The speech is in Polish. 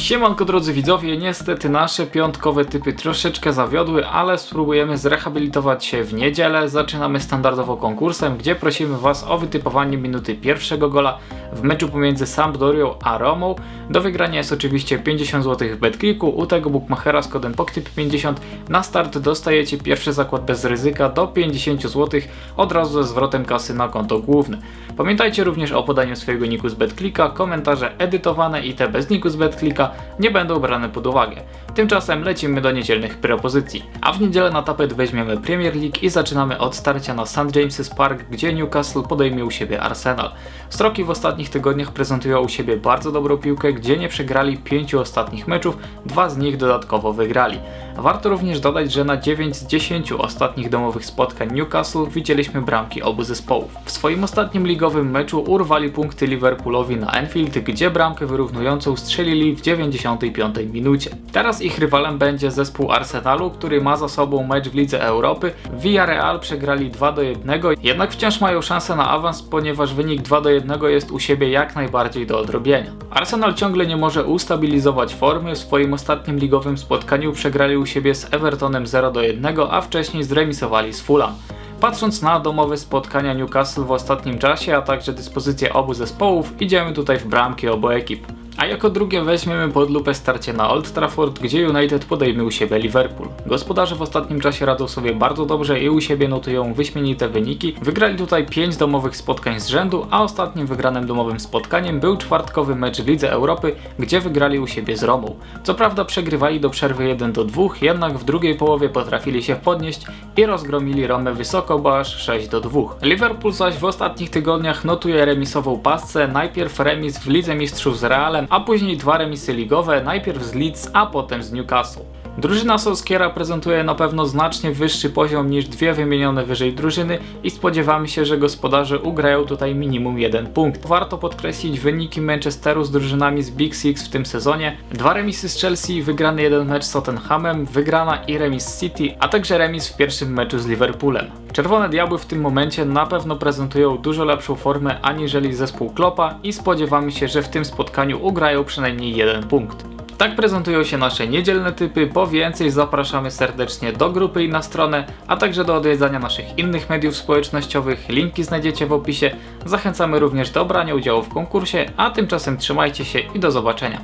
Siemanko drodzy widzowie, niestety nasze piątkowe typy troszeczkę zawiodły, ale spróbujemy zrehabilitować się w niedzielę. Zaczynamy standardowo konkursem, gdzie prosimy Was o wytypowanie minuty pierwszego gola w meczu pomiędzy Sampdorią a Romą. Do wygrania jest oczywiście 50 zł w BetClicku, u tego bookmachera z kodem POKTYP50 na start dostajecie pierwszy zakład bez ryzyka do 50 zł od razu ze zwrotem kasy na konto główne. Pamiętajcie również o podaniu swojego niku z BetClicka, komentarze edytowane i te bez niku z BetClicka nie będą brane pod uwagę. Tymczasem lecimy do niedzielnych propozycji. A w niedzielę na tapet weźmiemy Premier League i zaczynamy od starcia na St. James's Park, gdzie Newcastle podejmie u siebie Arsenal. Stroki w ostatnich tygodniach prezentują u siebie bardzo dobrą piłkę, gdzie nie przegrali pięciu ostatnich meczów, dwa z nich dodatkowo wygrali. Warto również dodać, że na 9 z 10 ostatnich domowych spotkań Newcastle widzieliśmy bramki obu zespołów. W swoim ostatnim ligowym meczu urwali punkty Liverpoolowi na Anfield, gdzie bramkę wyrównującą strzelili w 95 minucie. Teraz ich rywalem będzie zespół Arsenalu, który ma za sobą mecz w Lidze Europy. Villarreal przegrali 2 do 1, jednak wciąż mają szansę na awans, ponieważ wynik 2 do 1 jest u siebie jak najbardziej do odrobienia. Arsenal ciągle nie może ustabilizować formy, w swoim ostatnim ligowym spotkaniu przegrali u siebie z Evertonem 0 do 1, a wcześniej zremisowali z Fulham. Patrząc na domowe spotkania Newcastle w ostatnim czasie, a także dyspozycję obu zespołów, idziemy tutaj w bramki obu ekip. A jako drugie weźmiemy pod lupę starcie na Old Trafford, gdzie United podejmie u siebie Liverpool. Gospodarze w ostatnim czasie radzą sobie bardzo dobrze i u siebie notują wyśmienite wyniki. Wygrali tutaj 5 domowych spotkań z rzędu, a ostatnim wygranym domowym spotkaniem był czwartkowy mecz Lidze Europy, gdzie wygrali u siebie z Romą. Co prawda przegrywali do przerwy 1 do 2, jednak w drugiej połowie potrafili się podnieść i rozgromili Romę wysoko, bo aż 6 do 2. Liverpool zaś w ostatnich tygodniach notuje remisową pasce, najpierw remis w Lidze Mistrzów z Realem, a później dwa remisy ligowe, najpierw z Leeds, a potem z Newcastle. Drużyna Solskiera prezentuje na pewno znacznie wyższy poziom niż dwie wymienione wyżej drużyny i spodziewamy się, że gospodarze ugrają tutaj minimum jeden punkt. Warto podkreślić wyniki Manchesteru z drużynami z Big Six w tym sezonie. Dwa remisy z Chelsea, wygrany jeden mecz z Tottenhamem, wygrana i remis z City, a także remis w pierwszym meczu z Liverpoolem. Czerwone Diabły w tym momencie na pewno prezentują dużo lepszą formę aniżeli zespół Klopa i spodziewamy się, że w tym spotkaniu ugrają przynajmniej jeden punkt. Tak prezentują się nasze niedzielne typy. Po więcej zapraszamy serdecznie do grupy i na stronę, a także do odwiedzania naszych innych mediów społecznościowych. Linki znajdziecie w opisie. Zachęcamy również do brania udziału w konkursie, a tymczasem trzymajcie się i do zobaczenia.